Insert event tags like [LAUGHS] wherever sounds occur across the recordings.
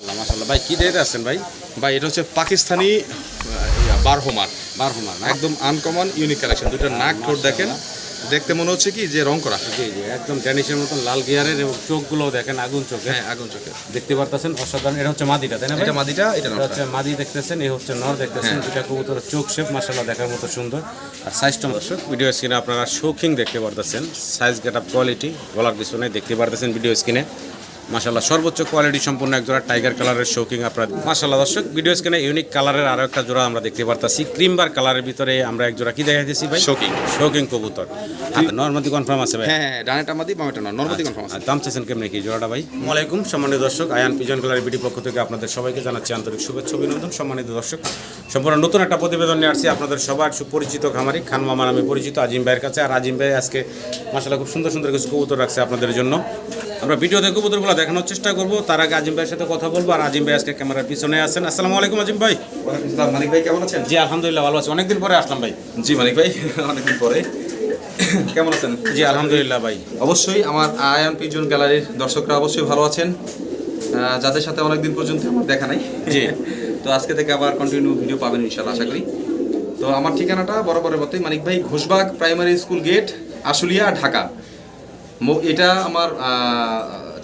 মাসাল্লাহ ভাই কি রেট আছেন ভাই? ভাই এটা হচ্ছে পাকিস্তানি বারহোমার বারহমার একদম আনকমন ইউনিক কালেকশন দুটো নাক ঠোঁট দেখেন। দেখতে মনে হচ্ছে কি যে রং করা। জি জি একদম ড্যানিশের মতন লাল গিয়ারের এবং চোখগুলো দেখেন আগুন চোখে হ্যাঁ আগুন চোখে দেখতে পারতেছেন অসাধারণ। এটা হচ্ছে মাদিটা তাই না এটা মাদিটা এটা হচ্ছে মাদি দেখতেছেন এই হচ্ছে নর দেখতেছেন দুটা কবুতরের চোখ শেপ মাসাল্লাহ দেখার মতো সুন্দর। আর সাইজটা দর্শক ভিডিও স্ক্রিনে আপনারা শৌখিন দেখতে পারতেছেন। সাইজ গেট আপ কোয়ালিটি গলার পিছনে দেখতে পারতেছেন ভিডিও স্ক্রিনে মাসাল্লাহ সর্বোচ্চ কোয়ালিটি সম্পূর্ণ এক জোড়া টাইগার কালারের শৌকিং আপনার। মাসাল্লাহ দর্শক ভিডিও স্ক্রিনে ইউনিক কালারের আরও একটা জোড়া আমরা দেখতে পারতাছি। ক্রিমবার কালারের ভিতরে আমরা এক জোড়া কি দেখাইতেছি ভাই? শৌকিং শৌকিং কবুতর। নর্মাদি কনফার্ম আছে ভাই? হ্যাঁ হ্যাঁ ডানেটা মাদি বামেটা নর নর্মাদি কনফার্ম আছে। দাম চাইছেন কেমনি কি জোড়াটা ভাই? ওয়ালাইকুম সম্মানিত দর্শক আয়ান পিজন কালার বিডি পক্ষ থেকে আপনাদের সবাইকে জানাচ্ছি আন্তরিক শুভেচ্ছা অভিনন্দন। সম্মানিত দর্শক সম্পূর্ণ নতুন একটা প্রতিবেদন নিয়ে আসছি আপনাদের সবার সুপরিচিত খামারি খান মামা নামে পরিচিত আজিম ভাইয়ের কাছে। আর আজিম ভাই আজকে মাসাল্লাহ খুব সুন্দর সুন্দর কিছু কবুতর রাখছে আপনাদের জন্য। আমরা ভিডিও ভিডিওতে কবুতরগুলো দেখানোর চেষ্টা করব। তার আগে আজিম ভাইয়ের সাথে কথা বলব আর আজিম ভাই আজকে ক্যামেরার পিছনে আছেন। আসসালামু আলাইকুম আজিম ভাই। মানিক ভাই কেমন আছেন? জি আলহামদুলিল্লাহ ভালো আছি। অনেকদিন পরে আসলাম ভাই। জি মানিক ভাই অনেকদিন পরে। কেমন আছেন? জি আলহামদুলিল্লাহ ভাই। অবশ্যই আমার আয়ন পিজন গ্যালারির দর্শকরা অবশ্যই ভালো আছেন। যাদের সাথে অনেকদিন পর্যন্ত আমার দেখা নাই। জি। তো আজকে থেকে আবার কন্টিনিউ ভিডিও পাবেন ইনশাল্লাহ আশা করি। তো আমার ঠিকানাটা বরাবরের মতোই মানিক ভাই Ghoshbag primary school gate Ashulia Dhaka. এটা আমার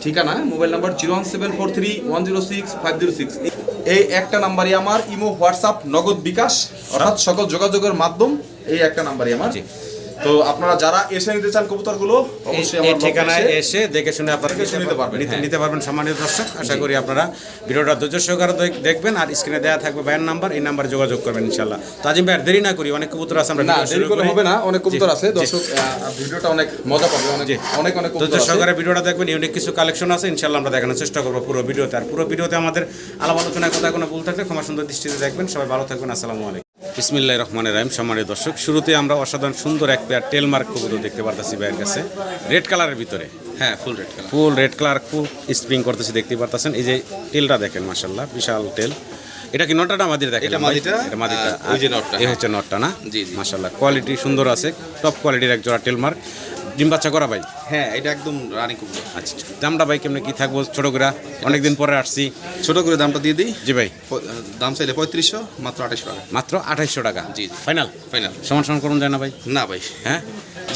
ঠিকানা, mobile number zero one seven four three one zero six five zero six এই একটা নাম্বারই আমার, ইমো, হোয়াটসঅ্যাপ, নগদ বিকাশ, অর্থাৎ সকল যোগাযোগের মাধ্যম, এই একটা নাম্বারই আমার। তো আপনারা যারা এসে নিতে চান কবুতরগুলো অবশ্যই আমার ঠিকানায় এসে দেখে শুনে আপনারা নিতে পারবেন, নিতে হ্যাঁ। পারবেন সম্মানিত দর্শক। আশা করি আপনারা ভিডিওটা ধৈর্য সহকারে দেখবেন আর স্ক্রিনে দেওয়া থাকবে ভাইয়ের নাম্বার এই নাম্বারে যোগাযোগ করবেন ইনশাল্লাহ তাজিম ভাই আর দেরি না করি অনেক কবুতর আছে আমরা দেরি করে। হবে না অনেক কবুতর আছে দর্শক ভিডিওটা অনেক মজা পাবে অনেক অনেক অনেক ধৈর্য সহকারে ভিডিওটা দেখবেন ইউনিক কিছু কালেকশন আছে ইনশাল্লাহ আমরা দেখানোর চেষ্টা করব পুরো ভিডিওতে। আর পুরো ভিডিওতে আমাদের আলাপ আলোচনায় কথা কোনো ভুল থাকলে ক্ষমা সুন্দর দৃষ্টিতে দেখবেন। সবাই ভালো থাকবেন আসসালামু আলাইকুম। বিসমিল্লাহ রহমানের রাহিম। সম্মানিত দর্শক শুরুতে আমরা অসাধারণ সুন্দর এক পেয়ার টেলমার্ক কবুতর দেখতে পারতেছি ভাইয়ের কাছে। রেড কালারের ভিতরে। হ্যাঁ full red colour full red colour খুব স্প্রিং করতেছে দেখতে পারতেছেন। এই যে টেলটা দেখেন মাশাল্লাহ বিশাল টেল এটা কি নটটা আমাদের দেখেন? এটা মাদিটা, এটা মাদিটা। ওই যে নটটা, এই। হচ্ছে নটটা না? জি, জি। মাশাল্লাহ কোয়ালিটি সুন্দর আছে টপ কোয়ালিটির এক জোড়া টেলমার্ক ডিম বাচ্চা করা ভাই? হ্যাঁ এটা একদম রানি কবুতর আচ্ছা দামটা ভাই কেমনে কি থাকব? ছোট করে অনেকদিন পরে আসছি। ছোট করে দামটা দিয়ে দিই? জি ভাই। দাম চাইলে পঁয়ত্রিশশো মাত্র আঠাশশো টাকা। মাত্র আঠাইশশো টাকা। জি। ফাইনাল ফাইনাল সমান সমান করুন যায় না ভাই? না ভাই। হ্যাঁ?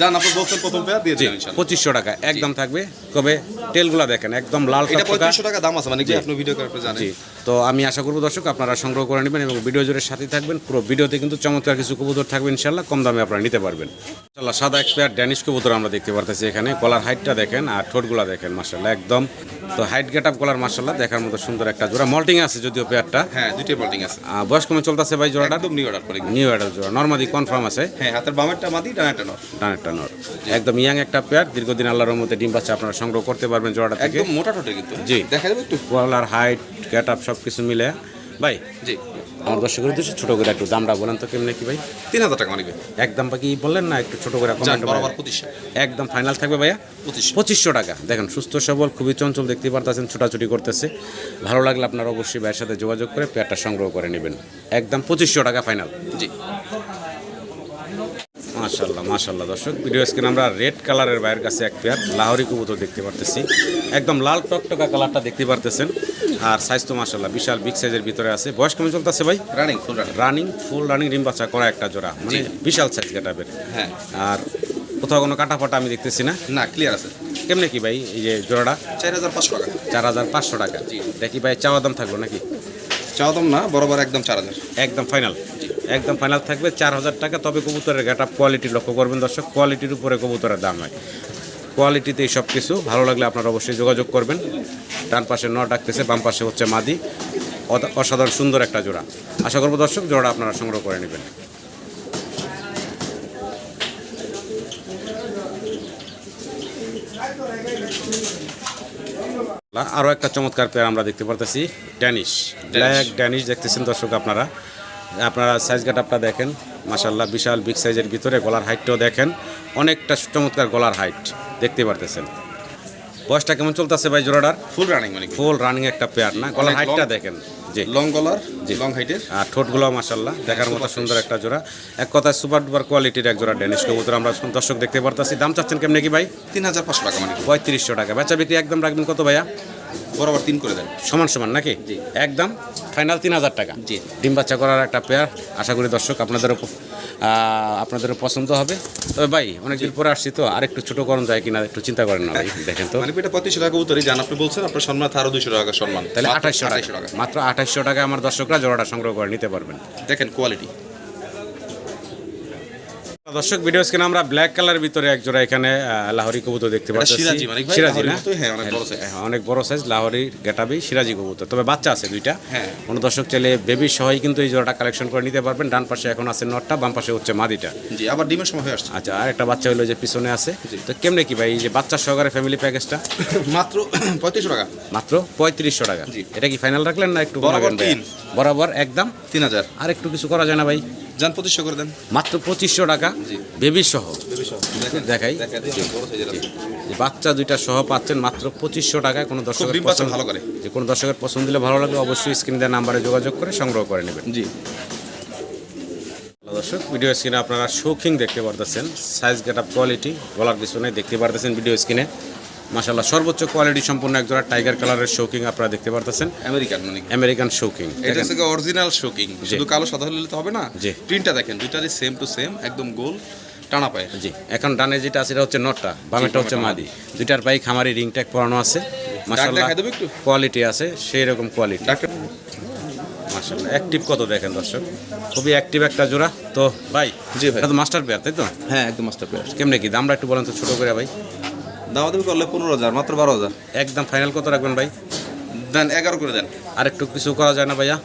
যান আপনি বলছেন প্রথম পেয়ার দিয়ে দিন পঁচিশশো টাকা একদম থাকবে। তবে টেলগুলা দেখেন একদম লাল এটা। পঁয়ত্রিশশো টাকা দাম আছে মানে কি। আপনি ভিডিও করে জানেন। তো আমি আশা করব দর্শক আপনারা সংগ্রহ করে নেবেন এবং ভিডিও জুড়ে সাথে থাকবেন। পুরো ভিডিওতে কিন্তু চমৎকার কিছু কবুতর থাকবে ইনশাল্লাহ কম দামে আপনারা নিতে পারবেন। ইনশাল্লাহ সাদা এক্সপায়ার ড্যানিশ কবুতর আমরা দেখতে পারতেছি এখানে। গলার হাইটটা দেখেন আর ঠোঁটগুলা দেখেন মার্শাল্লাহ একদম। তো হাইট গেট আপ গলার মার্শাল্লাহ দেখার মতো সুন্দর একটা জোড়া। মল্টিং আছে যদিও পেয়ারটা। হ্যাঁ দুইটাই বল্টিং আছে। বয়স কমে চলতেছে ভাই জোড়াটা? একদম নিউ অর্ডার করে নিউ অর্ডার জোড়া নর্মাদি কনফার্ম আছে। হ্যাঁ হাতের বামেরটা মাদি ডানেরটা নর। ডানেরটা নর। একদম ইয়াং একটা পেয়ার দীর্ঘদিন আল্লাহর মধ্যে ডিম বাচ্চা আপনারা সংগ্রহ করতে পারবেন জোড়াটা থেকে। একদম মোটা টোটে কিন্তু। জি। দেখা যাবে একটু। গলার হাইট গেট আপ সব কিছু মিলে। ভাই জি। আমার দর্শকের উদ্দেশ্যে ছোটো করে একটু দামটা বলেন তো কেমনে কি ভাই? তিন হাজার টাকা মানিবে একদম বাকি বললেন না একটু ছোটো করে। পঁচিশশো। একদম ফাইনাল থাকবে ভাইয়া? পঁচিশশো। পঁচিশশো টাকা। দেখেন সুস্থ সবল খুবই চঞ্চল দেখতে পারতেছেন ছোটাছুটি করতেছে। ভালো লাগলে আপনার অবশ্যই ভাইয়ের সাথে যোগাযোগ করে পেয়ারটা সংগ্রহ করে নেবেন। একদম পঁচিশশো টাকা ফাইনাল জি। মাশাল্লাহ মাশাল্লাহ দর্শক ভিডিও স্ক্রিন আমরা রেড কালারের বাইরের কাছে এক পেয়ার লাহোরি কবুতর দেখতে পারতেছি। একদম লাল টকটকা কালারটা দেখতে পারতেছেন। আর সাইজ তো মাশাল্লাহ বিশাল বিগ সাইজের ভিতরে আছে। বয়স কেমন চলতেছে ভাই? Running full running full running রিম বাচ্চা করা একটা জোড়া। মানে বিশাল সাইজ গেটাবের হ্যাঁ। আর কোথাও কোনো কাটা ফাটা আমি দেখতেছি না। না ক্লিয়ার আছে। কেমনে কি ভাই এই যে জোড়াটা? চার হাজার পাঁচশো টাকা। চার হাজার পাঁচশো টাকা। দেখি ভাই চাওয়া দাম থাকল নাকি? চাওয়া দাম না বরাবর একদম চার হাজার। একদম ফাইনাল একদম ফাইনাল থাকবে চার হাজার টাকা, তবে কবুতরের গেট আপ কোয়ালিটি লক্ষ্য করবেন দর্শক কোয়ালিটির উপরে কবুতরের দাম হয়। কোয়ালিটিতে সব কিছু ভালো লাগলে আপনারা অবশ্যই যোগাযোগ করবেন। ডান পাশে ন ডাকতেছে বাম পাশে হচ্ছে মাদি। অসাধারণ সুন্দর একটা জোড়া। আশা করব দর্শক জোড়া আপনারা সংগ্রহ করে নেবেন। আরও একটা চমৎকার পেয়ার আমরা দেখতে পারতেছি ড্যানিশ ব্ল্যাক ড্যানিশ দেখতেছেন দর্শক আপনারা। আপনারা সাইজ গাটাপটা দেখেন মাসাল্লাহ বিশাল বিগ সাইজের ভিতরে গলার হাইটটাও দেখেন। অনেকটা চমৎকার গলার হাইট দেখতে পারতেছেন। বয়সটা কেমন চলতেছে ভাই জোড়াটার? ফুল রানিং মানে ফুল রানিং একটা পেয়ার না? গলার হাইটটা দেখেন জি। লং গলার জি। লং হাইটের আর ঠোঁটগুলো মাসাল্লাহ দেখার মতো সুন্দর একটা জোড়া। এক কথায় সুপার ডুপার কোয়ালিটির এক জোড়া ড্যানিশ কবুতর আমরা দর্শক দেখতে পারতাছি। দাম চাচ্ছেন কেমনে কি ভাই? তিন হাজার পাঁচশো টাকা মানে পঁয়ত্রিশশো টাকা। বেচা বিক্রি একদম রাখবেন কত ভাইয়া? বরাবর তিন করে দেন। সমান সমান নাকি? জি। একদম। ফাইনাল তিন হাজার টাকা। জি। ডিম বাচ্চা করার একটা পেয়ার আশা করি দর্শক আপনাদেরও প- আপনাদেরও পছন্দ হবে। তবে ভাই অনেকদিন পরে আসছি তো আর একটু ছোটো করণ যায় কিনা একটু চিন্তা করেন না ভাই [LAUGHS] দেখেন তো। মানে এটা পঁয়ত্রিশশো টাকা উত্তরে যান আপনি বলছেন আপনার সম্মান আরও দুশো টাকা সম্মান। তাহলে আঠাশশো টাকা। 2800 টাকা। মাত্র আঠাশশো টাকা আমার দর্শকরা জোড়াটা সংগ্রহ করে নিতে পারবেন। দেখেন কোয়ালিটি দর্শক ভিডিও স্ক্রিনে আমরা ব্ল্যাক কালার ভিতরে এক জোড়া এখানে লাহোরি কবুতর দেখতে পাচ্ছি সিরাজি সিরাজি না? হ্যাঁ, অনেক বড় size। হ্যাঁ, অনেক বড় সাইজ লাহোরি গেটাবি সিরাজি কবুতর। তবে বাচ্চা আছে দুইটা। হ্যাঁ। কোনো দর্শক চাইলে বেবি সহই কিন্তু এই জোড়াটা কালেকশন করে নিতে পারবেন। ডান পাশে এখন আছে নটটা বাম পাশে হচ্ছে মাদিটা। জি আবার ডিমের সময় হয়ে আসছে। আচ্ছা আর একটা বাচ্চা হলো যে পিছনে আছে। তো কেমনে কি ভাই এই যে বাচ্চা সহকারে ফ্যামিলি প্যাকেজটা মাত্র [COUGHS] পঁয়ত্রিশশো টাকা। মাত্র পঁয়ত্রিশশো টাকা। জি। এটা কি ফাইনাল রাখলেন না একটু বরাবর। একদম। তিন হাজার। আর একটু কিছু করা যায় না ভাই। যান পঁচিশশো করে দেন। মাত্র পঁচিশশো টাকা। বেবি সহ। দেখাই। বাচ্চা দুইটা সহ পাচ্ছেন মাত্র পঁচিশশো টাকায়। কোনো দর্শকের পছন্দ ভালো করে। যে কোনো দর্শকের পছন্দ দিলে ভালো লাগলে অবশ্যই স্ক্রিন দেওয়ার নাম্বারে যোগাযোগ করে সংগ্রহ করে নেবেন। জি। দর্শক ভিডিও স্ক্রিনে আপনারা শৌখিং দেখতে পারতেছেন। সাইজ গেট আপ কোয়ালিটি গলার পিছনে দেখতে পারতেছেন ভিডিও স্ক্রিনে। মাসাল্লাহ সর্বোচ্চ কোয়ালিটি সম্পূর্ণ একজোড়া টাইগার কালারের শৌকিং আপনারা দেখতে পারতেছেন। আমেরিকান মানে আমেরিকান শৌকিং এটা থেকে অরিজিনাল শোকিং। শুধু কালো সাদা হলে তো হবে না? জি। প্রিন্টটা দেখেন দুইটারই সেম টু সেম একদম গোল টানা পায়। জি এখন ডানে যেটা আছে এটা হচ্ছে নটটা বামেরটা হচ্ছে মাদি। দুইটার পাই খামারি রিং ট্যাগ পরানো আছে। মাসাল্লাহ দেখাই দেবো একটু? কোয়ালিটি আছে সেই রকম কোয়ালিটি মাসাল্লাহ অ্যাক্টিভ কত দেখেন দর্শক? খুবই অ্যাক্টিভ একটা জোড়া। তো ভাই জি ভাই। এটা তো মাস্টার পেয়ার তাই তো? হ্যাঁ একদম মাস্টার প্লেয়ার কেমনে কি দামটা একটু বলেন তো ছোটো করে ভাই। দামা দামি করলে পনেরো হাজার মাত্র বারো হাজার। একদম ফাইনাল কত রাখবেন ভাই? দেন এগারো করে দেন। আর একটু কিছু করা যায় না ভাইয়া?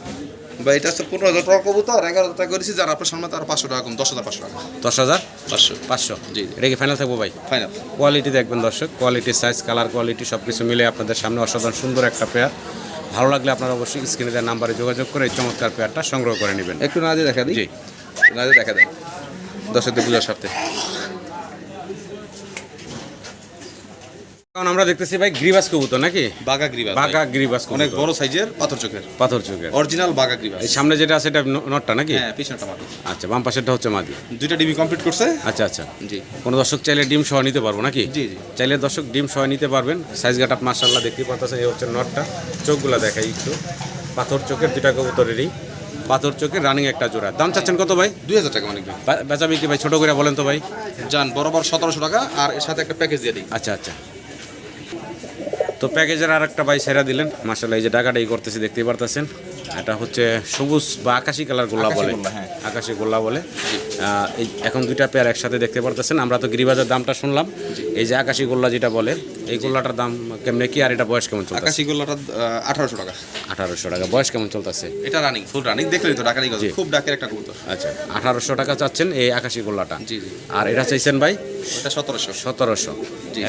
বা এটা হচ্ছে পনেরো হাজার টাকা কবুতর এগারো টাকা করেছি যার আপনার সামনে তার পাঁচশো টাকা কম দশ হাজার পাঁচশো টাকা। দশ হাজার? পাঁচশো। পাঁচশো? জি। এটা কি ফাইনাল থাকব ভাই? ফাইনাল কোয়ালিটি দেখবেন দর্শক কোয়ালিটি সাইজ কালার কোয়ালিটি সব কিছু মিলে আপনাদের সামনে অসাধারণ সুন্দর একটা পেয়ার ভালো লাগলে আপনারা অবশ্যই স্ক্রিনে দেওয়ার নাম্বারে যোগাযোগ করে এই চমৎকার পেয়ারটা সংগ্রহ করে নেবেন। একটু না দিয়ে দেখা দিই? জি। না দিয়ে দেখা দেন। দর্শকদের বুঝার স্বার্থে। কারণ আমরা দেখতেছি ভাই গ্রিবাস কবুতর নাকি? বাগা গ্রিবাস বাঘা গ্রিবাস অনেক বড় সাইজের পাথর চোখের। পাথর চোখের। অরিজিনাল বাগা গ্রিবাস। এই সামনে যেটা আছে এটা নটটা নাকি? হ্যাঁ পিছনটা মাটি। আচ্ছা বাম পাশেরটা হচ্ছে মাদি দুইটা ডিমি কমপ্লিট করছে। আচ্ছা আচ্ছা। জি। কোনো দর্শক চাইলে ডিম সহ নিতে পারব নাকি? জি, জি। চাইলে দর্শক ডিম সহ নিতে পারবেন। সাইজ গাটা মার্শাল্লাহ দেখতে পাচ্ছেন এই হচ্ছে নটটা। চোখগুলো দেখাই একটু। পাথর চোখের দুটা কবুতরেরই। পাথর চোখের রানিং একটা জোড়া। দাম চাচ্ছেন কত ভাই? দুই হাজার টাকা মানে বা- বেচা বিক্রি ভাই ছোট করে বলেন তো ভাই। যান বরাবর সতেরোশো টাকা আর এর সাথে একটা প্যাকেজ দিয়ে দিই। আচ্ছা আচ্ছা। তো প্যাকেজের আর একটা ভাই সেরা দিলেন। মাসাল্লাহ এই যে এই করতেছি দেখতেই পারতেছেন। এটা হচ্ছে সবুজ বা আকাশি কালার গোল্লা বলে। হ্যাঁ। আকাশি গোল্লা বলে। এই এখন দুইটা পেয়ার একসাথে দেখতে পারতেছেন। আমরা তো গিরিবাজার দামটা শুনলাম। এই যে আকাশি গোল্লা যেটা বলে এই গোল্লাটার দাম কেমনে কি আর এটা বয়স কেমন চলতেছে? আকাশি গোল্লাটা আঠারোশো টাকা। আঠারোশো টাকা। বয়স কেমন চলতেছে? এটা রানিং ফুল রানিং দেখলেই তো ডাকারি খুব ডাকের একটা কবুতর। আচ্ছা আঠারোশো টাকা চাচ্ছেন এই আকাশি গোল্লাটা। জি জি। আর এটা চাইছেন ভাই? এটা সতেরোশো। সতেরোশো।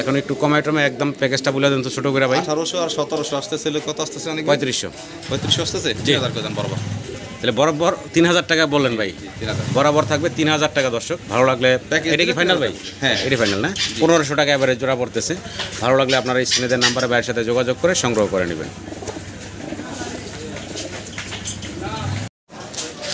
এখন একটু কমাই টমে একদম প্যাকেজটা বলে দেন তো ছোটো করে ভাই। আঠারোশো আর সতেরোশো আসতেছে কত আসতেছে অনেক? পঁয়ত্রিশশো। পঁয়ত্রিশশো আসতেছে? তিন হাজার করে বরাবর। তাহলে বরাবর তিন হাজার টাকা বললেন ভাই। বরাবর থাকবে তিন হাজার টাকা দর্শক। ভালো লাগলে এটা কি ফাইনাল ভাই? হ্যাঁ। এটি ফাইনাল না? পনেরোশো টাকা এবারে জোড়া পড়তেছে। ভালো লাগলে আপনারা স্ক্রিনেদের নাম্বারে ভাইয়ের সাথে যোগাযোগ করে সংগ্রহ করে নেবেন।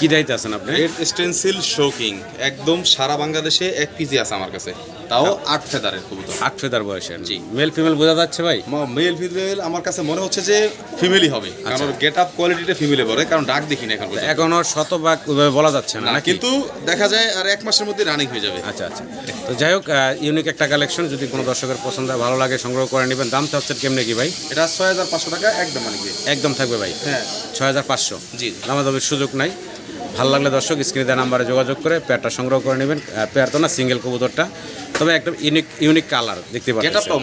কি দায়িত্ব আছেন আপনি? রেড স্টেন্সিল শোকিং একদম সারা বাংলাদেশে এক পিজি আছে আমার কাছে। তাও আট ফেদারের কবুতর। আট ফেদার বয়সের। জি। মেল ফিমেল বোঝা যাচ্ছে ভাই? মেল ফিমেল আমার কাছে মনে হচ্ছে যে ফিমেলই হবে। কারণ গেট আপ কোয়ালিটিটা ফিমেলে পড়ে কারণ ডাক দেখি না এখন। এখনও শতভাগ বলা যাচ্ছে না কিন্তু দেখা যায় আর এক মাসের মধ্যে রানিং হয়ে যাবে। আচ্ছা আচ্ছা। তো যাই হোক ইউনিক একটা কালেকশন যদি কোনো দর্শকের পছন্দ হয়, ভালো লাগে সংগ্রহ করে নেবেন। দামটা হচ্ছে কেমনে কি ভাই? এটা ছয় হাজার পাঁচশো টাকা একদম মানে একদম থাকবে ভাই? হ্যাঁ। ছয় হাজার পাঁচশো। জি। দামাদামির সুযোগ নাই। ভালো লাগলে দর্শক স্ক্রিনে দেওয়া নাম্বারে যোগাযোগ করে পেয়ারটা সংগ্রহ করে নেবেন। পেয়ার তো না সিঙ্গেল কবুতরটা। তবে একদম ইউনিক ইউনিক কালার দেখতে পাচ্ছেন। আপটাও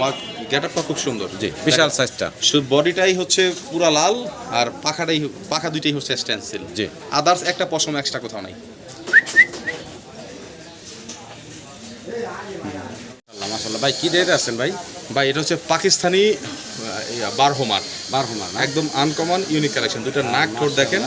গেট আপটা খুব সুন্দর। জি বিশাল সাইজটা শুধু বডিটাই হচ্ছে পুরা লাল আর পাখাটাই পাখা দুইটাই হচ্ছে স্ট্যান্সিল জি। আদার্স একটা পশম এক্সট্রা কোথাও নাই। মাসাল্লাহ ভাই কি দিয়ে আছেন ভাই? ভাই এটা হচ্ছে পাকিস্তানি বারহোমার। বারহমার একদম আনকমন ইউনিক কালেকশন দুটো নাক ঠোঁট দেখেন।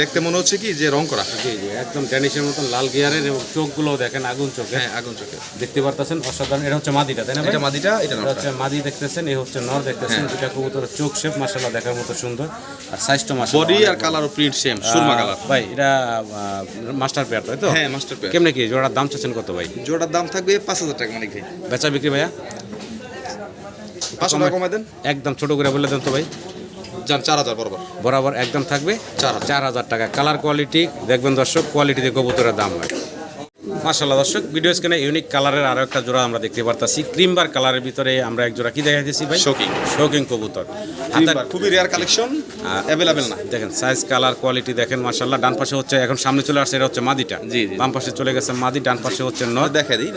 দেখতে মনে হচ্ছে কি যে রং করা। জি জি একদম ড্যানিশের মতন লাল গিয়ারের এবং চোখগুলো দেখেন আগুন চোখে। হ্যাঁ আগুন চোখে। দেখতে পারতেছেন অসাধারণ। এটা হচ্ছে মাদিটা তাই না এটা মাদিটা এটা হচ্ছে মাদি দেখতেছেন এই হচ্ছে নর দেখতেছেন। দুটা কবুতর চোখ শেপ মাসাল্লাহ দেখার মতো সুন্দর। আর সাইজটা মাসাল্লাহ বডি আর কালার ও প্রিন্ট সেম সুরমা কালার ভাই এটা মাস্টার পেয়ার তাই তো? হ্যাঁ মাস্টার পেয়ার কেমনে কি জোড়ার দাম চাচ্ছেন কত ভাই? জোড়ার দাম থাকবে পাঁচ হাজার টাকা মানে কি বেচা বিক্রি ভাইয়া? পাঁচশো টাকা কমাই দেন। একদম ছোট করে বলে দেন তো ভাই। যান চার হাজার বরাবর। বরাবর একদম থাকবে। চার হাজার। চার হাজার টাকা। কালার কোয়ালিটি দেখবেন দর্শক কোয়ালিটিতে কবুতরের দাম হয়। মাসাল্লাহ দর্শক ভিডিও স্ক্রিনে ইউনিক কালারের আরও একটা জোড়া আমরা দেখতে পারতাছি। ক্রিমবার কালারের ভিতরে আমরা এক জোড়া কি দেখাইতেছি ভাই? শৌকিং। শৌকিং কবুতর। খুবই রেয়ার কালেকশন অ্যাভেলেবেল না। দেখেন সাইজ কালার কোয়ালিটি দেখেন মাসাল্লাহ ডান পাশে হচ্ছে এখন সামনে চলে আসছে এটা হচ্ছে মাদিটা। জি, জি। বাম পাশে চলে গেছে মাদি ডান পাশে হচ্ছে নর দেখা দিই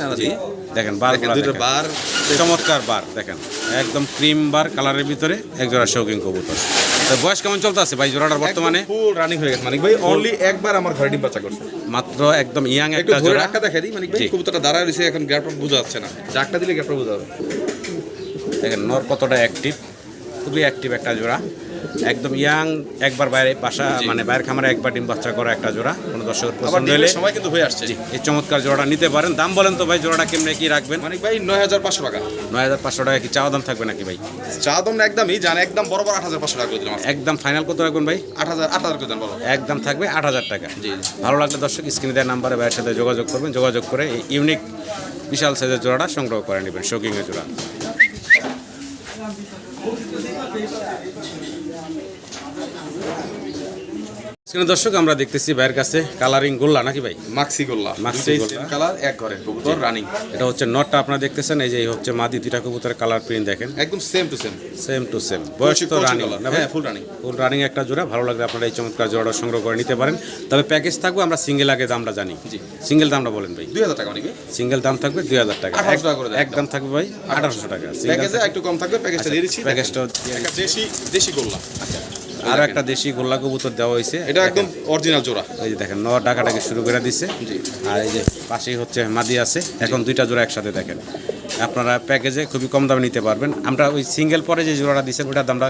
দেখেন বার দুটো বার। চমৎকার বার দেখেন। একদম ক্রিম বার কালারের ভিতরে এক জোড়া শৌকিং কবুতর। বয়স কেমন চলতে আছে ভাই জোড়াটার বর্তমানে? ফুল রানিং হয়ে গেছে মানিক ভাই। অনলি একবার আমার ঘরে ডিম বাচ্চা করছে। মাত্র একদম ইয়াং একটু একটা জোড়া। রাখা দেখা দিই মানিক ভাই। কবুতরটা দাঁড়ায় রয়েছে এখন গ্যাপটা বোঝা যাচ্ছে না। ডাকটা দিলে গ্যাপটা বোঝা যাবে। দেখেন নর কতটা অ্যাক্টিভ খুবই অ্যাক্টিভ একটা জোড়া। একদম ইয়াং একবার বাইরে বাসা মানে বাইরের খামারে একবার ডিম বাচ্চা করা একটা জোড়া কোনো দর্শকের পছন্দ হলে। সময় কিন্তু হয়ে আসছে। এই চমৎকার জোড়াটা নিতে পারেন। দাম বলেন তো ভাই জোড়াটা কেমনে কি রাখবেন? মানিক ভাই নয় হাজার পাঁচশো টাকা। নয় হাজার পাঁচশো টাকা কি চাওয়া দাম থাকবে নাকি ভাই? চা দাম একদমই জান একদম বরাবর আট হাজার পাঁচশো টাকা করে দিলাম একদম ফাইনাল কত রাখবেন ভাই? আট হাজার আট হাজার করে দেন বলো। একদম থাকবে আট হাজার টাকা। জি। ভালো লাগলে দর্শক স্ক্রিনে দেওয়ার নাম্বারে ভাইয়ের সাথে যোগাযোগ করবেন। যোগাযোগ করে এই ইউনিক বিশাল সাইজের জোড়াটা সংগ্রহ করে নেবেন শৌকিংয়ের জোড়া। দর্শক আমরা দেখতেছি ভাইয়ের কাছে কালারিং গোল্লা নাকি ভাই? মাক্সি গোল্লা মাক্সি কালার এক ঘরে কবুতর রানিং এটা হচ্ছে নটটা আপনারা দেখতেছেন এই যে হচ্ছে মাদি দুইটা কবুতরের কালার প্রিন্ট দেখেন। একদম same to same same to same বয়স তো রানিং হ্যাঁ ফুল রানিং ফুল রানিং একটা জোড়া ভালো লাগলে আপনারা এই চমৎকার জোড়াটা সংগ্রহ করে নিতে পারেন। তবে প্যাকেজ থাকবে আমরা সিঙ্গেল আগে দামটা জানি। সিঙ্গেল দামটা বলেন ভাই। দুই হাজার টাকা নিবে সিঙ্গেল দাম থাকবে দুই হাজার টাকা। 1800 টাকা করে দেন। একদম থাকবে ভাই আঠারোশো টাকা। প্যাকেজে একটু কম থাকবে প্যাকেজটা দিয়ে দিচ্ছি। প্যাকেজটা দেশি দেশি গোল্লা। আর একটা দেশি গোল্লা কবুতর দেওয়া হয়েছে। এটা একদম অরিজিনাল জোড়া এই যে দেখেন ন টাকাটাকে শুরু করে দিছে। আর এই যে পাশেই হচ্ছে মাদি আছে। এখন দুইটা জোড়া একসাথে দেখেন। আপনারা প্যাকেজে খুবই কম দামে নিতে পারবেন। আমরা ওই সিঙ্গেল পরে যে জোড়াটা দিচ্ছেন ওইটার দামটা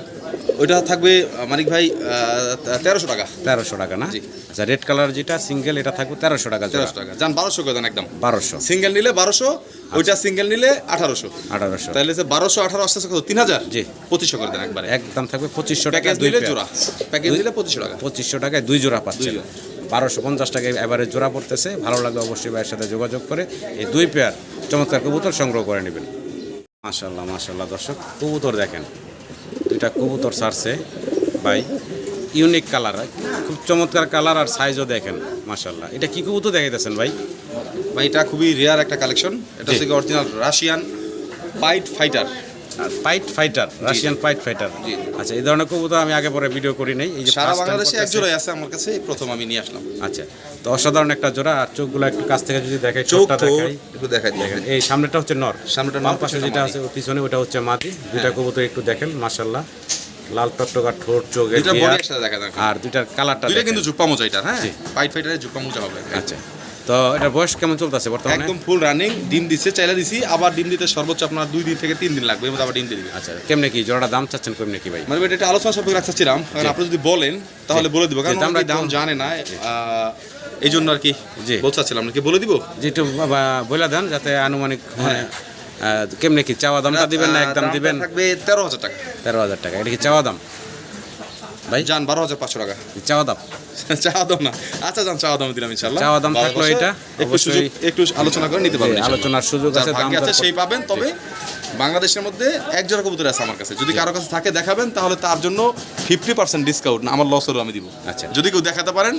ওইটা থাকবে মানিক ভাই তেরোশো টাকা। তেরোশো টাকা না? আচ্ছা রেড কালার যেটা সিঙ্গেল এটা থাকবে তেরোশো টাকা তেরোশো টাকা। যান বারোশো করে দেন একদম। বারোশো। সিঙ্গেল নিলে বারোশো ওইটা সিঙ্গেল নিলে আঠারোশো। আঠারোশো। তাহলে যে বারোশো আঠারো আস্তে আস্তে কত? তিন হাজার? জি। পঁচিশশো করে দেন একবারে। একদম থাকবে পঁচিশশো টাকা দুই জোড়া। প্যাকেজ দিলে পঁচিশশো টাকা। পঁচিশশো টাকায় দুই জোড়া পাচ্ছেন। দুই বারোশো পঞ্চাশ টাকায় এবারে জোড়া পড়তেছে। ভালো লাগবে অবশ্যই ভাইয়ের সাথে যোগাযোগ করে এই দুই পেয়ার চমৎকার কবুতর সংগ্রহ করে নেবেন। মাশাল্লাহ মাশাল্লাহ দর্শক কবুতর দেখেন। দুইটা কবুতর ছাড়ছে ভাই। ইউনিক কালার খুব চমৎকার কালার আর সাইজও দেখেন মাসাল্লাহ এটা কী কবুতর দেখাইতেছেন ভাই? ভাই এটা খুবই রেয়ার একটা কালেকশন এটা। হচ্ছে অরিজিনাল রাশিয়ান বাইট ফাইটার পাইট ফাইটার রাশিয়ান পাইট ফাইটার আচ্ছা এই ধরনের কবুতর আমি আগে পরে ভিডিও করি নাই এই যে সারা বাংলাদেশে এক। জোড়াই আছে আমার কাছে প্রথম আমি নিয়ে আসলাম। আচ্ছা তো অসাধারণ একটা জোড়া আর চোখগুলো একটু কাছ থেকে যদি দেখাই চোখটা দেখাই। একটু দেখা দিই দেখেন এই সামনেটা হচ্ছে নর। সামনেটা নর, পাশে যেটা আছে পিছনে ওটা হচ্ছে মাটি। দুইটা কবুতর একটু দেখেন মাশাল্লাহ লাল টকটকা ঠোঁট চোখ আর দুইটার কালারটা দুইটা কিন্তু জুপ্পা মোজা এটা হ্যাঁ? জি। পাইট ফাইটারের জুপ্পা মোজা হবে। আচ্ছা। তো এটা বয়স কেমন চলতেছে বর্তমানে? একদম ফুল রানিং ডিম দিচ্ছে চাইলে দিছি আবার ডিম দিতে সর্বোচ্চ আপনার দুই দিন থেকে তিন দিন লাগবে আবার ডিম দিয়ে দিবে। আচ্ছা কেমনে কি জোড়াটা দাম চাচ্ছেন কেমনে কি ভাই? মানে এটা আলোচনা সাপেক্ষে রাখতেছিলাম কারণ আপনি যদি বলেন তাহলে বলে দিব কারণ আমরা দাম একটু- জানে না এই জন্য আর কি জি। বলছিলাম কি বলে দিব? যেটু বলে দেন যাতে আনুমানিক মানে আহ, কেমনে কি চাওয়া দামটা দিবেন না একদম দিবেন? থাকবে তেরো হাজার টাকা। তেরো হাজার টাকা এটা কি চাওয়া দাম? ভাই? যান বারো হাজার পাঁচশো টাকা। চাওয়া দাম [LAUGHS] চাওয়া দাম না। আচ্ছা যান চাওয়া দাম দিলাম ইনশাল্লাহ চাওয়া দাম থাকল এটা, একটু সুযোগ একটু আলোচনা করে নিতে পারবেন আলোচনার সুযোগ আছে, দাম আছে সেই পাবেন। তবে বাংলাদেশের মধ্যে এক জোড়া কবুতর আছে আমার কাছে। যদি কারও কাছে থাকে দেখাবেন তাহলে তার জন্য ফিফটি পার্সেন্ট ডিসকাউন্ট আমার লসেরও আমি দিব। আচ্ছা। যদি কেউ দেখাতে পারেন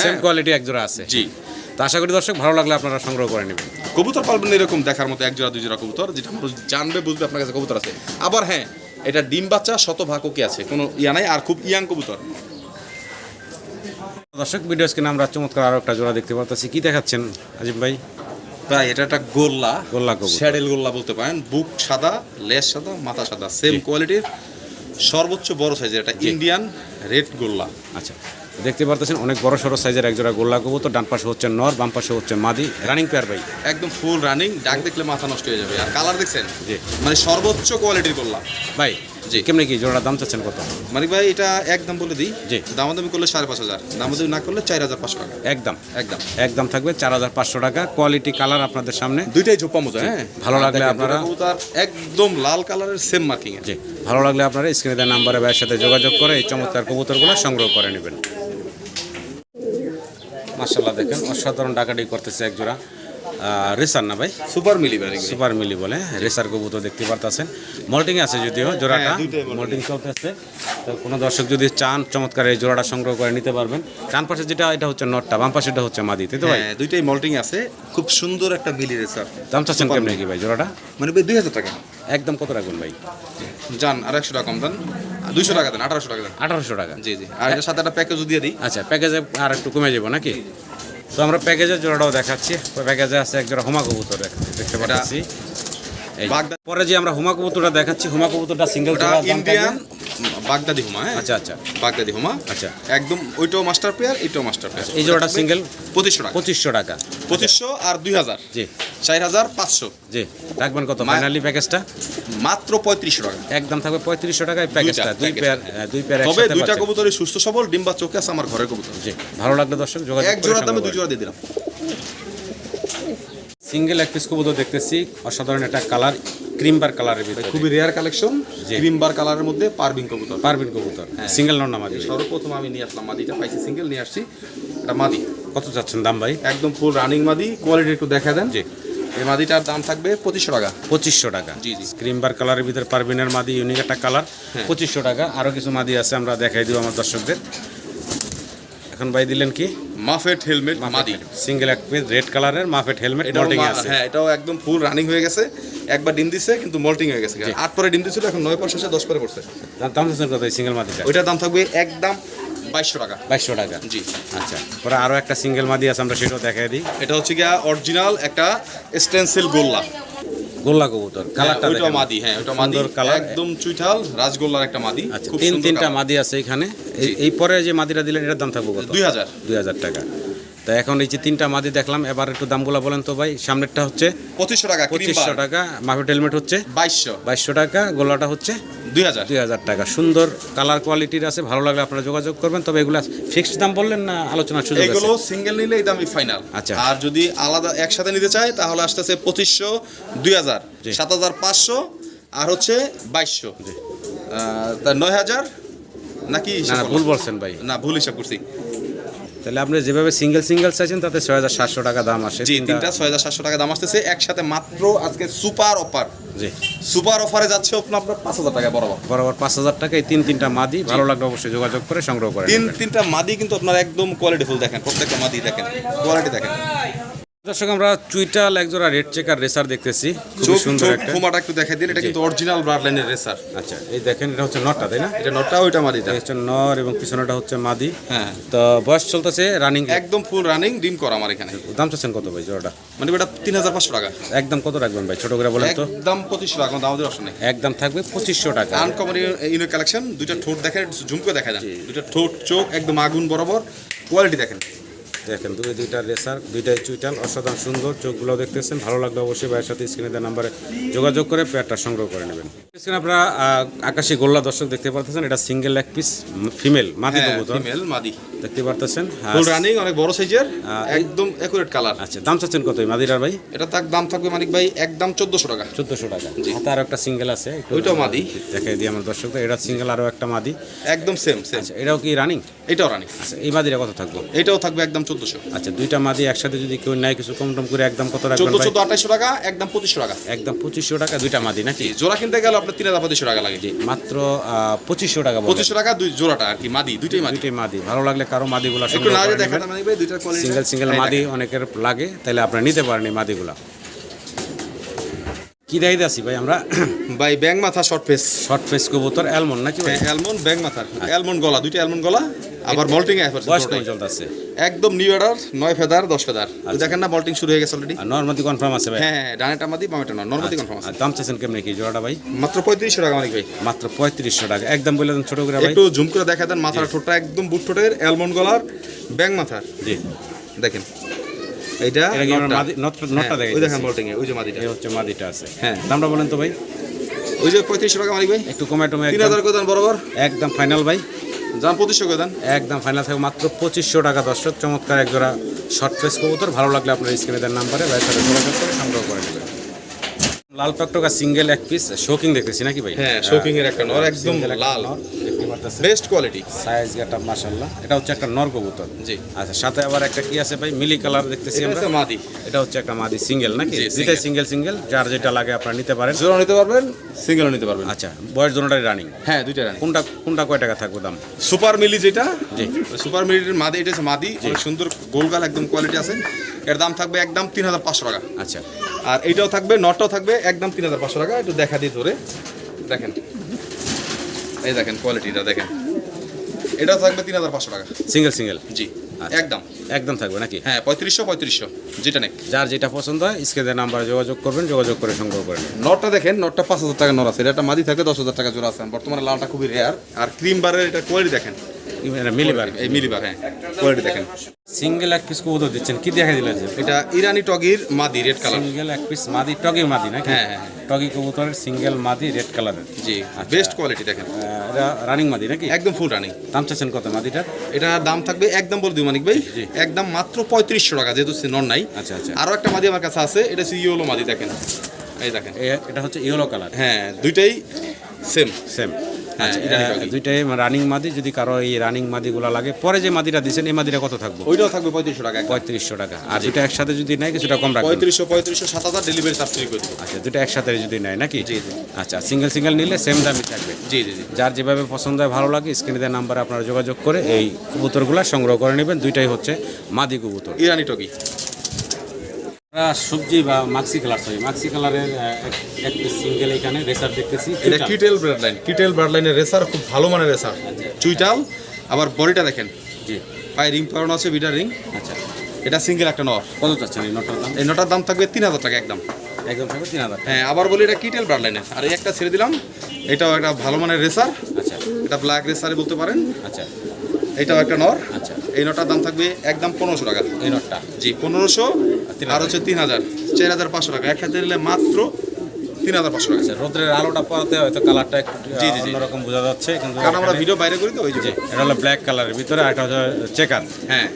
সেম। কোয়ালিটি এক জোড়া আছে। জি। তো আশা করি দর্শক ভালো লাগলে আপনারা সংগ্রহ করে নেবেন। কবুতর পালবেন এরকম দেখার মতো এক জোড়া দুই জোড়া কবুতর যেটা মানুষ জানবে বুঝবে আপনার কাছে কবুতর আছে। আবার হ্যাঁ এটা ডিম বাচ্চা শত ওকে আছে? কোনো ইয়া নাই আর খুব ইয়াং কবুতর। দর্শক ভিডিও স্ক্রিনে আমরা চমৎকার আরও একটা জোড়া দেখতে পাচ্ছি কি দেখাচ্ছেন আজিম ভাই? ভাই এটা একটা গোল্লা। গোল্লা কবুতর। শ্যাডেল গোল্লা বলতে পারেন। বুক সাদা লেস সাদা মাথা সাদা। সেম কোয়ালিটির সর্বোচ্চ বড় সাইজের এটা ইন্ডিয়ান রেড গোল্লা। আচ্ছা। দেখতে পারতেছেন অনেক বড় সড়ো সাইজের এক জোড়া গোল্লা কবুতর ডান পাশে হচ্ছে নর বাম পাশে হচ্ছে মাদি। রানিং পেয়ার ভাই। একদম ফুল রানিং ডাক দেখলে মাথা নষ্ট হয়ে যাবে। আর কালার দেখছেন? জি। মানে সর্বোচ্চ কোয়ালিটির গোল্লা। ভাই জি। কেমনে কি জোড়ার দাম চাচ্ছেন কত? মানিক ভাই এটা একদম বলে দিই। জি। দামাদামি করলে সাড়ে পাঁচ হাজার দামাদামি না করলে চার হাজার পাঁচশো টাকা। একদম। একদম। একদম থাকবে চার হাজার পাঁচশো টাকা। কোয়ালিটি কালার আপনাদের সামনে। দুইটাই ঝোপা মোজা হ্যাঁ? ভালো লাগলে আপনারা- কবুতর একদম লাল কালারের সেম মার্কিং জি ভালো লাগলে আপনারা স্ক্রিনে দেওয়া নাম্বারে ভাইয়ের সাথে যোগাযোগ করে এই চমৎকার কবুতরগুলো সংগ্রহ করে নেবেন। মার্শাল্লাহ দেখেন অসাধারণ ডাকাডি করতেছে এক জোড়া। রেসার না ভাই? সুপার মিলি সুপার মিলি বলে রেসার কবুতর দেখতে পারতেছেন। মল্টিং আছে যদিও জোড়াটা হ্যাঁ। মল্টিং। চলতেছে। তো কোনো দর্শক যদি চান চমৎকার এই জোড়াটা সংগ্রহ করে নিতে পারবেন। ডান পাশে যেটা এটা হচ্ছে নটটা বাম পাশেটা হচ্ছে মাদি তাই তো ভাই? হ্যাঁ দুইটাই মল্টিং আছে। খুব সুন্দর একটা মিলি রেসার। দাম চাচ্ছেন কেমনি কি ভাই জোড়াটা? মানে ভাই দুই হাজার টাকা। একদম কত রাখবেন ভাই? যান আর একশো টাকা কম দেন। দুইশো টাকা দেন আঠারোশো টাকা দেন। আঠারোশো টাকা। জি জি। আর এটার সাথে একটা প্যাকেজও দিয়ে দিই। আচ্ছা প্যাকেজে আর একটু কমে যাব নাকি? তো আমরা প্যাকেজের জোড়াটাও দেখাচ্ছি। প্যাকেজে আছে এক জোড়া হোমা কবুতর দেখ- দেখতে পাচ্ছি। পরে যে আমরা হোমা কবুতরটা দেখাচ্ছি হোমা কবুতরটা সিঙ্গেল ইন্ডিয়ান বাগদাদি হুমা হ্যাঁ? আচ্ছা আচ্ছা। বাগদাদি হুমা আচ্ছা। একদম ওইটাও মাস্টার পেয়ার এইটাও মাস্টার পেয়ার। এই জোড়াটা সিঙ্গেল? পঁচিশশো টাকা। পঁচিশশো টাকা। পঁচিশশো আর দুই হাজার। জি। চার হাজার পাঁচশো। জি। রাখবেন কত? মা- ফাইনালি প্যাকেজটা? মাত্র পঁয়ত্রিশশো টাকা। একদম থাকবে পঁয়ত্রিশশো টাকায় প্যাকেজটা। দুইটা, দুই। পেয়ার হ্যাঁ, দুই পেয়ার তবে দুইটা কবুতরই সুস্থ সবল ডিম্বা চোখে আছে আমার ঘরের কবুতর। জি। ভালো লাগলে দর্শক যোগাযোগ এক জোড়া দামে দুই জোড়া দিয়ে দিলাম। সিঙ্গেল এক পিস কবুতর দেখতেছি অসাধারণ একটা কালার ক্রিম বার কালারের ভিতরে। খুবই রেয়ার কালেকশন জি। ক্রিম বার কালারের মধ্যে পারবিন কবুতর। পারবিন কবুতর হ্যাঁ। সিঙ্গেল নন নামাজি সর্বপ্রথম আমি নিয়ে আসলাম মাদিটা পাইছি সিঙ্গেল নিয়ে আসছি এটা মাদি। কত চাচ্ছেন দাম ভাই? একদম ফুল রানিং মাদি কোয়ালিটি একটু দেখা দেন। জি। এই মাদিটার দাম থাকবে পঁচিশশো টাকা। পঁচিশশো টাকা। জি, জি। ক্রিম বার কালারের ভিতরে পারবিনের মাদি ইউনিক একটা কালার হ্যাঁ। পঁচিশশো টাকা। আরও কিছু মাদি আছে আমরা দেখাই দিব আমার দর্শকদের। এখন ভাই দিলেন কি? মাফেট হেলমেট মাদি। সিঙ্গেল এক পিস রেড কালারের মাফেট হেলমেট মল্টিং আছে। হ্যাঁ এটাও একদম ফুল রানিং হয়ে গেছে। একবার ডিম দিছে কিন্তু মল্টিং হয়ে গেছে। আট পরে ডিম দিছিল এখন নয় পর শেষে দশ পরে পড়ছে। দাম- চাচ্ছেন কত সিঙ্গেল মাদিটা? ওইটার দাম থাকবে একদম বাইশশো টাকা। বাইশশো টাকা। জি। আচ্ছা পরে আরও একটা সিঙ্গেল মাদি আছে আমরা সেটাও দেখাই দিই। এটা হচ্ছে গিয়া অরিজিনাল একটা স্টেনসিল গোল্লা। গোল্লা কবুতর কালারটা ওইটা মাদি হ্যাঁ ওইটা মাদি। কালার। একদম চুইঠাল রাজগোল্লার একটা মাদি আচ্ছা খুব তিন তিনটা মাদি আছে এখানে। এই- এই পরে যে মাদিটা দিলেন এটার দাম থাকবে কত? দুই হাজার। দুই হাজার টাকা। তা এখন এই যে তিনটা মাদি দেখলাম এবার একটু দামগুলো বলেন তো ভাই। সামনেরটা হচ্ছে পঁচিশশো টাকা পঁচিশশো টাকা মাফেট হেলমেট হচ্ছে বাইশশো। বাইশশো টাকা গোলাটা হচ্ছে দুই হাজার। দুই হাজার টাকা। সুন্দর কালার কোয়ালিটির আছে ভালো লাগলে আপনারা যোগাযোগ করবেন। তবে এগুলো ফিক্সড দাম বললেন না আলোচনার সুযোগ এগুলো সিঙ্গেল নিলে এই দামই ফাইনাল আচ্ছা। আর যদি আলাদা একসাথে নিতে চায় তাহলে আসতেছে পঁচিশশো দুই হাজার। সাত হাজার পাঁচশো আর হচ্ছে বাইশশো। তা নয় হাজার নাকি? ভুল বলছেন ভাই। না ভুল হিসাব করছি। তাহলে আপনি যেভাবে সিঙ্গেল সিঙ্গেল চাইছেন তাতে ছয় হাজার সাতশো টাকা দাম আসে। জি তিনটা- ছয় হাজার সাতশো টাকা দাম আসতেছে। একসাথে মাত্র আজকে সুপার অফার। জি। সুপার অফারে যাচ্ছে আপনার আপনার পাঁচ হাজার টাকা বরাবর। বরাবর পাঁচ হাজার টাকা এই তিন তিনটা মাদি। ভালো লাগলে অবশ্যই যোগাযোগ করে সংগ্রহ করে তিন তিনটা মাদি কিন্তু আপনার একদম কোয়ালিটি ফুল দেখেন। প্রত্যেকটা মাদি দেখেন। কোয়ালিটি দেখেন। দর্শক আমরা চুইটাল একজোড়া রেড চেকার রেসার দেখতেছি। খুব সুন্দর একটা। ঘুমাটা একটু দেখাই দিন এটা কিন্তু অরিজিনাল ব্লাড লাইনের রেসার। আচ্ছা এই দেখেন এটা হচ্ছে নটটা তাই না? এটা নটটা ওইটা মাদি এটা। হচ্ছে নর এবং পিছনেটা হচ্ছে মাদি। হ্যাঁ। তো বয়স চলতেছে রানিং একদম ফুল রানিং ডিম করা আমার এখানে। দাম চাচ্ছেন কত ভাই জোড়াটা? মানে এটা তিন হাজার পাঁচশো টাকা। একদম কত রাখবেন ভাই? ছোট করে বলেন তো। একদম পঁচিশশো টাকা কোনো দামাদের অপশন নেই। একদম থাকবে পঁচিশশো টাকা। আনকমন ইউনিক কালেকশন দুইটা ঠোঁট দেখেন ঝুম করে দেখা যান দুইটা ঠোঁট চোখ একদম আগুন বরাবর। কোয়ালিটি দেখেন। দেখেন দুই দুইটা রেসার দুইটাই চুইটাল অসাধারণ সুন্দর চোখগুলো দেখতেছেন ভালো লাগলে অবশ্যই ভাইয়ের সাথে স্ক্রিনে দেওয়া নাম্বারে যোগাযোগ করে পেয়ারটা সংগ্রহ করে নেবেন। স্ক্রিনে আপনারা আকাশি গোল্লা দর্শক দেখতে পারতেছেন এটা সিঙ্গেল এক পিস ফিমেল মাদি হ্যাঁ কবুতর। ফিমেল মাদি। দেখতে পারতেছেন ফুল রানিং অনেক বড় সাইজের একদম একুরেট কালার আচ্ছা দাম চাচ্ছেন কত মাদিরার ভাই? এটা তার দাম থাকবে মানিক ভাই একদম চোদ্দশো টাকা। চোদ্দোশো টাকা। হাতে আরও একটা সিঙ্গেল আছে ওইটাও মাদি। দেখাই দিই আমার দর্শকদের এটা সিঙ্গেল আরও একটা মাদি। একদম সেম সেম আচ্ছা এটাও কি রানিং এটাও রানিং আচ্ছা এই মাদিরা কত থাকবে? এটাও থাকবে একদম চোদ্দশো। আচ্ছা দুইটা মাদি একসাথে যদি কেউ নেয় কিছু কম টম করে একদম কত রাখবেন চোদ্দ ভাই? চোদ্দ টাকা একদম পঁচিশশো টাকা। একদম পঁচিশশো টাকা দুইটা মাদি নাকি? জোড়া কিনতে গেলে আপনার তিন হাজার পঁচিশশো টাকা লাগে। জি মাত্র পঁচিশশো টাকা পঁচিশশো টাকা দুই জোড়াটা আর কি মাদি দুইটাই মাদি। দুইটাই মাদি। ভালো লাগলে কারও মাদিগুলা সিঙ্গেল সিঙ্গেল মাদি অনেকের লাগে তাহলে আপনারা নিতে পারেন এই মাদিগুলা। কি দেখাই আছি ভাই আমরা? ভাই ব্যাং মাথা শর্ট ফেস শর্ট ফেস কবুতর অ্যালমন্ড নাকি ভাই? অ্যালমন ব্যাং মাথার। অ্যালমন গলা দুইটা অ্যালমন্ড গলা আবার মল্টিং এ বয়স কম চলতেছে একদম নিউ অর্ডার নয় ফেদার দশ ফেদার দেখেন না মল্টিং শুরু হয়ে গেছে অলরেডি নর্মাদি কনফার্ম আছে ভাই? হ্যাঁ হ্যাঁ ডানেটা মাদি বামেটা নয় নর্মাদি কনফার্ম আছে। দাম চাইছেন কেমনি কি জোড়াটা ভাই? মাত্র পঁয়ত্রিশশো টাকা মালিক ভাই। মাত্র পঁয়ত্রিশশো টাকা। একদম বলে দেন ছোট করে ভাই। একটু জুম করে দেখা দেন মাথার ঠোঁটটা একদম বুট ঠোঁটের অ্যালমন্ড গলার ব্যাং মাথার। জি। দেখেন। এটা নটটা। হ্যাঁ, দেখাই ওই দেখেন মল্টিং এ ওই যে মাদিটা। হচ্ছে মাদিটা আছে। হ্যাঁ। দামটা বলেন তো ভাই। ওই যে পঁয়ত্রিশশো টাকা মালিক ভাই। একটু কমে টমে তিন হাজার করে দেন বরাবর। একদম ফাইনাল ভাই। যান পঁচিশশো করে দেন। একদম ফাইনাল থাকবে মাত্র পঁচিশশো টাকা দর্শক। চমৎকার এক জোড়া শর্ট ফেস কবুতর। ভালো লাগলে আপনার স্ক্রিনে দেন নাম্বারে ভাইয়ের সাথে যোগাযোগ করে সংগ্রহ করে নেবেন। লাল টকটকা সিঙ্গেল এক পিস শোকিং দেখতেছি নাকি ভাই? হ্যাঁ, শৌকিং এর একটা নর, একদম single একটা লাল। করতেছে। বেস্ট কোয়ালিটি সাইজ গাটা মাশাল্লাহ এটা হচ্ছে একটা নর কবুতর। জি। আচ্ছা সাথে আবার একটা কি আছে ভাই? মিলি কালার দেখতেছি আমরা। মাদি। এটা হচ্ছে একটা মাদি সিঙ্গেল নাকি? জি, দুইটাই সিঙ্গেল। সিঙ্গেল যার যেটা লাগে আপনারা নিতে পারেন। জোড়া নিতে পারবেন সিঙ্গেলও নিতে পারবেন। আচ্ছা বয়স জোনটাই রানিং হ্যাঁ দুইটা রানি কোনটা কোনটা কয় টাকা থাকবে দাম? সুপার মিলি যেটা জি। সুপার মিলির মাদি এটা হচ্ছে মাদি। অনেক সুন্দর গোলগাল একদম কোয়ালিটি আছে। এর দাম থাকবে একদম তিন হাজার পাঁচশো টাকা। আচ্ছা। আর এইটাও থাকবে নটটাও থাকবে একদম তিন হাজার পাঁচশো টাকা। একটু দেখা দিই ধরে। দেখেন। এই দেখেন কোয়ালিটিটা দেখেন। এটা থাকবে তিন হাজার পাঁচশো টাকা। সিঙ্গেল সিঙ্গেল জি আচ্ছা। একদম। একদম থাকবে নাকি? হ্যাঁ পঁয়ত্রিশশো পঁয়ত্রিশশো যেটা নেই যার যেটা পছন্দ হয় স্ক্রিনের নাম্বারে যোগাযোগ করবেন যোগাযোগ করে সংগ্রহ করেন নটটা দেখেন নটটা পাঁচ হাজার টাকা নর আছে। এটা একটা মাদি থাকে দশ হাজার টাকা জোড়া আছে। বর্তমানে লালটা খুবই রেয়ার আর ক্রিম বারের এটা কোয়ালিটি দেখেন। মিলিবার এই মিলিবার হ্যাঁ। কোয়ালিটি দেখেন। সিঙ্গেল এক পিস কবুতর দিচ্ছেন কি দেখা দিলেন যে? এটা ইরানি টগির মাদি রেড কালার। সিঙ্গেল এক পিস মাদি টগি মাদি নাকি? হ্যাঁ, হ্যাঁ, টগি কবুতরের সিঙ্গেল মাদি রেড কালারের। জি আচ্ছা। বেস্ট কোয়ালিটি দেখেন। এটা রানিং মাদি নাকি? একদম ফুল রানিং দাম চাচ্ছেন কত মাদিটার এটা দাম থাকবে একদম বলে দিই মানিক ভাই। একদম মাত্র পঁয়ত্রিশশো টাকা যেহেতু নন নাই। আচ্ছা আচ্ছা। আরও একটা মাদি আমার কাছে আছে এটা হচ্ছে ইয়েলো মাদি দেখেন। এই দেখেন। এটা হচ্ছে ইয়েলো কালার। হ্যাঁ দুইটাই সেম সেম হ্যাঁ, আচ্ছা টগি। দুইটাই রানিং মাদি যদি কারও এই রানিং মাদিগুলো লাগে পরে যে মাদিটা দিচ্ছেন এই মাদিটা কত থাকবে? ওইটাও থাকবে পঁয়ত্রিশশো টাকা পঁয়ত্রিশশো টাকা। আর দুটো একসাথে যদি নেয় কিছুটা কম রাখবেন। পঁয়ত্রিশশো পঁয়ত্রিশশো সাত হাজার ডেলিভারি চার্জ ফ্রি করে আচ্ছা দুটো একসাথে যদি নেয় নাকি। আচ্ছা সিঙ্গেল সিঙ্গেল নিলে সেম দামই থাকবে। জি জি যার যেভাবে পছন্দ হয় ভালো লাগে স্ক্রিনে দেওয়া নাম্বারে আপনারা যোগাযোগ করে এই কবুতরগুলো সংগ্রহ করে নেবেন। দুইটাই হচ্ছে মাদি কবুতর। ইরানি আমরা সবজি বা মাক্সি কালার সরি মাক্সি কালারের এক- এক সিঙ্গেল এখানে রেসার দেখতেছি। এটা কিটেল ব্রাড লাইন কিটেল ব্রাড লাইনের রেসার খুব ভালো মানের রেসার চুইটাল আবার বডিটা দেখেন। জি। পায়ে রিং পরানো আছে বিটার রিং আচ্ছা। এটা সিঙ্গেল একটা নর। কত চাচ্ছেন এই নটার দাম? এই নটার দাম থাকবে তিন হাজার টাকা একদম। একদম থাকবে তিন হাজার। হ্যাঁ আবার বলি এটা কিটেল ব্রাড লাইনের আর এই একটা ছেড়ে দিলাম এটাও একটা ভালো মানের রেসার আচ্ছা। এটা ব্ল্যাক রেসারে বলতে পারেন। আচ্ছা। এটাও একটা নর। আচ্ছা। এই নটার দাম থাকবে একদম পনেরোশো টাকা। এই নটটা জি পনেরোশো আর হচ্ছে তিন হাজার। চার হাজার পাঁচশো টাকা। এক একসাথে নিলে মাত্র তিন হাজার পাঁচশো টাকা। আছে রোদ্রের আলোটা পড়াতে হয়তো কালারটা একটু জি, জি। অন্যরকম বোঝা যাচ্ছে কিন্তু কারণ আমরা ভিডিও বাইরে করি তো ওই যে এটা হলো ব্ল্যাক কালারের ভিতরে আর একটা হচ্ছে চেকার হ্যাঁ।